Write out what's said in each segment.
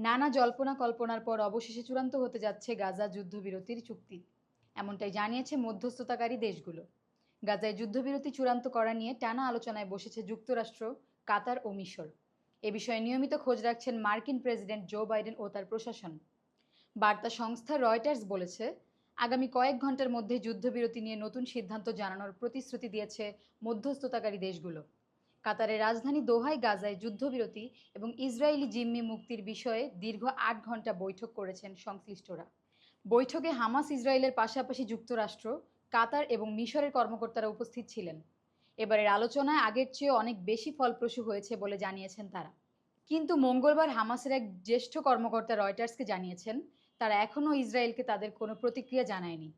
নানা জল্পনা কল্পনার পর অবশেষে চূড়ান্ত হতে যাচ্ছে গাজা যুদ্ধবিরতির চুক্তি। এমনটাই জানিয়েছে মধ্যস্থতাকারী দেশগুলো। গাজায় যুদ্ধবিরতি চূড়ান্ত করা নিয়ে টানা আলোচনায় বসেছে যুক্তরাষ্ট্র, কাতার ও মিশর। এ বিষয়ে নিয়মিত খোঁজ রাখছেন মার্কিন প্রেসিডেন্ট জো বাইডেন ও তার প্রশাসন। বার্তা সংস্থা রয়টার্স বলেছে, আগামী কয়েক ঘণ্টার মধ্যে যুদ্ধবিরতি নিয়ে নতুন সিদ্ধান্ত জানানোর প্রতিশ্রুতি দিয়েছে মধ্যস্থতাকারী দেশগুলো। কাতারের রাজধানী দোহাই গাজায় যুদ্ধবিরতি এবং ইসরায়েলি জিম্মি মুক্তির বিষয়ে দীর্ঘ আট ঘণ্টা বৈঠক করেছেন সংশ্লিষ্টরা। বৈঠকে হামাস ইসরায়েলের পাশাপাশি যুক্তরাষ্ট্র, কাতার এবং মিশরের কর্মকর্তারা উপস্থিত ছিলেন। এবারের আলোচনায় আগের চেয়ে অনেক বেশি ফলপ্রসূ হয়েছে বলে জানিয়েছেন তারা। কিন্তু মঙ্গলবার হামাসের এক জ্যেষ্ঠ কর্মকর্তা রয়টার্সকে জানিয়েছেন, তারা এখনও ইসরায়েলকে তাদের কোনো প্রতিক্রিয়া জানায়নি।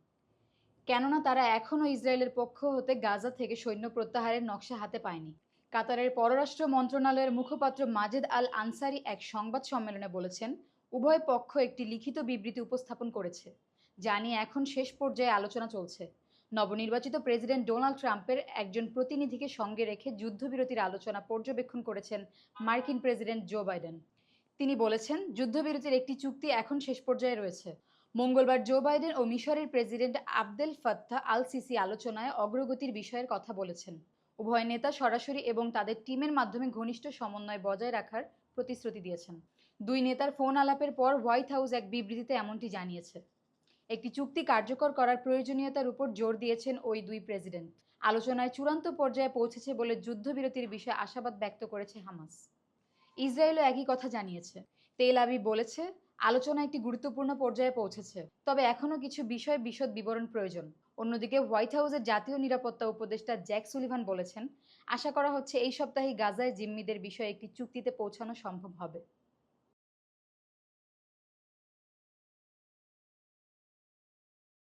কেননা তারা এখনও ইসরায়েলের পক্ষ হতে গাজা থেকে সৈন্য প্রত্যাহারের নকশা হাতে পায়নি। কাতারের পররাষ্ট্র মন্ত্রণালয়ের মুখপাত্র মাজেদ আল আনসারি এক সংবাদ সম্মেলনে বলেছেন, উভয় পক্ষ একটি লিখিত বিবৃতি উপস্থাপন করেছে, যা নিয়ে এখন শেষ পর্যায়ে আলোচনা চলছে। নবনির্বাচিত প্রেসিডেন্ট ডোনাল্ড ট্রাম্পের একজন প্রতিনিধিকে সঙ্গে রেখে যুদ্ধবিরতির আলোচনা পর্যবেক্ষণ করেছেন মার্কিন প্রেসিডেন্ট জো বাইডেন। তিনি বলেছেন, যুদ্ধবিরতির একটি চুক্তি এখন শেষ পর্যায়ে রয়েছে। মঙ্গলবার জো বাইডেন ও মিশরের president Abdel Fattah al Sisi আলোচনায় অগ্রগতির বিষয়ের কথা বলেছেন। উভয় নেতা সরাসরি এবং তাদের টিমের মাধ্যমে ঘনিষ্ঠ সমন্বয় বজায় রাখার প্রতিশ্রুতি দিয়েছেন। দুই নেতার ফোন আলাপের পর হোয়াইট হাউস এক বিবৃতিতে এমনটি জানিয়েছে। একটি চুক্তি কার্যকর করার প্রয়োজনীয়তার উপর জোর দিয়েছেন ওই দুই প্রেসিডেন্ট। আলোচনায় চূড়ান্ত পর্যায়ে পৌঁছেছে বলে যুদ্ধবিরতির বিষয়ে আশাবাদ ব্যক্ত করেছে হামাস। ইসরায়েলও একই কথা জানিয়েছে। তেল আবি বলেছে, আলোচনা একটি গুরুত্বপূর্ণ পর্যায়ে পৌঁছেছে, তবে এখনও কিছু বিষয় বিশদ বিবরণ প্রয়োজন। অন্যদিকে হোয়াইট হাউসের জাতীয় নিরাপত্তা উপদেষ্টা জ্যাক সুলিভান বলেছেন, আশা করা হচ্ছে এই সপ্তাহে গাজায় জিম্মিদের বিষয়ে একটি চুক্তিতে পৌঁছানো সম্ভব হবে।